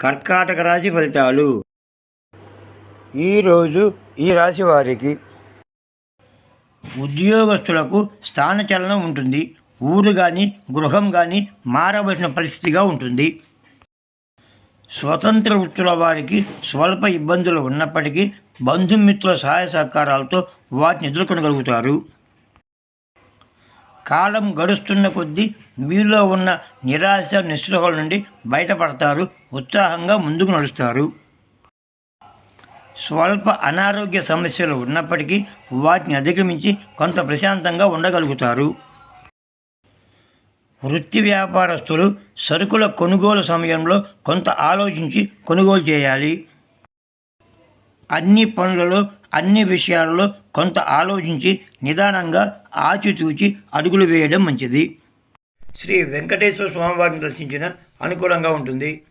కర్కాటక రాశి ఫలితాలు. ఈరోజు ఈ రాశి వారికి ఉద్యోగస్తులకు స్థానచలనం ఉంటుంది. ఊరు కానీ గృహం కానీ మారవలసిన పరిస్థితిగా ఉంటుంది. స్వతంత్ర వృత్తుల వారికి స్వల్ప ఇబ్బందులు ఉన్నప్పటికీ బంధుమిత్రుల సహాయ సహకారాలతో వాటిని ఎదుర్కొనగలుగుతారు. కాలం గడుస్తున్న కొద్దీ మీలో ఉన్న నిరాశ నిస్పృహల నుండి బయటపడతారు ఉత్సాహంగా ముందుకు నడుస్తారు. స్వల్ప అనారోగ్య సమస్యలు ఉన్నప్పటికీ వాటిని అధిగమించి కొంత ప్రశాంతంగా ఉండగలుగుతారు. వృత్తి వ్యాపారస్తులు సరుకుల కొనుగోలు సమయంలో కొంత ఆలోచించి కొనుగోలు చేయాలి. అన్ని పనులలో అన్ని విషయాలలో కొంత ఆలోచించి నిదానంగా ఆచితూచి అడుగులు వేయడం మంచిది. శ్రీ వెంకటేశ్వర స్వామివారిని దర్శించిన అనుకూలంగా ఉంటుంది.